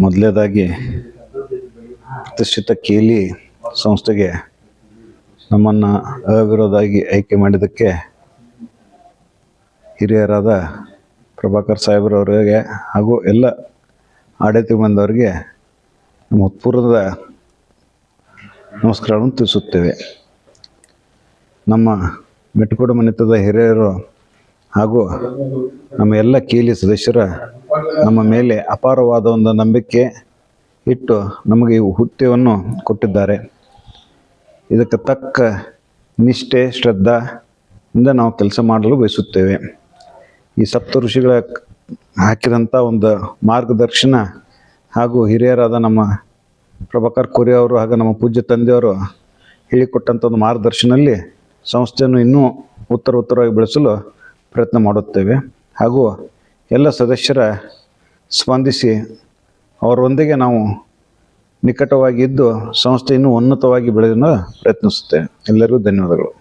ಮೊದಲನೇದಾಗಿ ಪ್ರತಿಷ್ಠಿತ ಕೇಲಿ ಸಂಸ್ಥೆಗೆ ನಮ್ಮನ್ನು ಅವಿರೋಧವಾಗಿ ಆಯ್ಕೆ ಮಾಡಿದ್ದಕ್ಕೆ ಹಿರಿಯರಾದ ಪ್ರಭಾಕರ್ ಸಾಹೇಬ್ರವ್ರಿಗೆ ಹಾಗೂ ಎಲ್ಲ ಆಡಳಿತ ಬಂದವರಿಗೆ ನಮ್ಮ ಉತ್ಪೂರ್ವದ ನಮಸ್ಕಾರವನ್ನು ತಿಳಿಸುತ್ತೇವೆ. ನಮ್ಮ ಮೆಟ್ಟುಕೋಡು ಮನೆತದ ಹಿರಿಯರು ಹಾಗೂ ನಮ್ಮ ಎಲ್ಲ ಕೇಲಿ ಸದಸ್ಯರ ನಮ್ಮ ಮೇಲೆ ಅಪಾರವಾದ ಒಂದು ನಂಬಿಕೆ ಇಟ್ಟು ನಮಗೆ ಹುದ್ದೆಯನ್ನು ಕೊಟ್ಟಿದ್ದಾರೆ. ಇದಕ್ಕೆ ತಕ್ಕ ನಿಷ್ಠೆ, ಶ್ರದ್ಧಾ ಇಂದ ನಾವು ಕೆಲಸ ಮಾಡಲು ಬಯಸುತ್ತೇವೆ. ಈ ಸಪ್ತ ಋಷಿಗಳ ಹಾಕಿದಂಥ ಒಂದು ಮಾರ್ಗದರ್ಶನ ಹಾಗೂ ಹಿರಿಯರಾದ ನಮ್ಮ ಪ್ರಭಾಕರ್ ಕುರಿ ಅವರು ಹಾಗೂ ನಮ್ಮ ಪೂಜ್ಯ ತಂದೆಯವರು ಹೇಳಿಕೊಟ್ಟಂಥ ಒಂದು ಮಾರ್ಗದರ್ಶನಲ್ಲಿ ಸಂಸ್ಥೆಯನ್ನು ಇನ್ನೂ ಉತ್ತರ ಉತ್ತರವಾಗಿ ಬೆಳೆಸಲು ಪ್ರಯತ್ನ ಮಾಡುತ್ತೇವೆ. ಹಾಗೂ ಎಲ್ಲ ಸದಸ್ಯರ ಸ್ಪಂದಿಸಿ ಅವರೊಂದಿಗೆ ನಾವು ನಿಕಟವಾಗಿದ್ದು ಸಂಸ್ಥೆಯನ್ನು ಉನ್ನತವಾಗಿ ಬೆಳೆಯಲು ಪ್ರಯತ್ನಿಸುತ್ತೇವೆ. ಎಲ್ಲರಿಗೂ ಧನ್ಯವಾದಗಳು.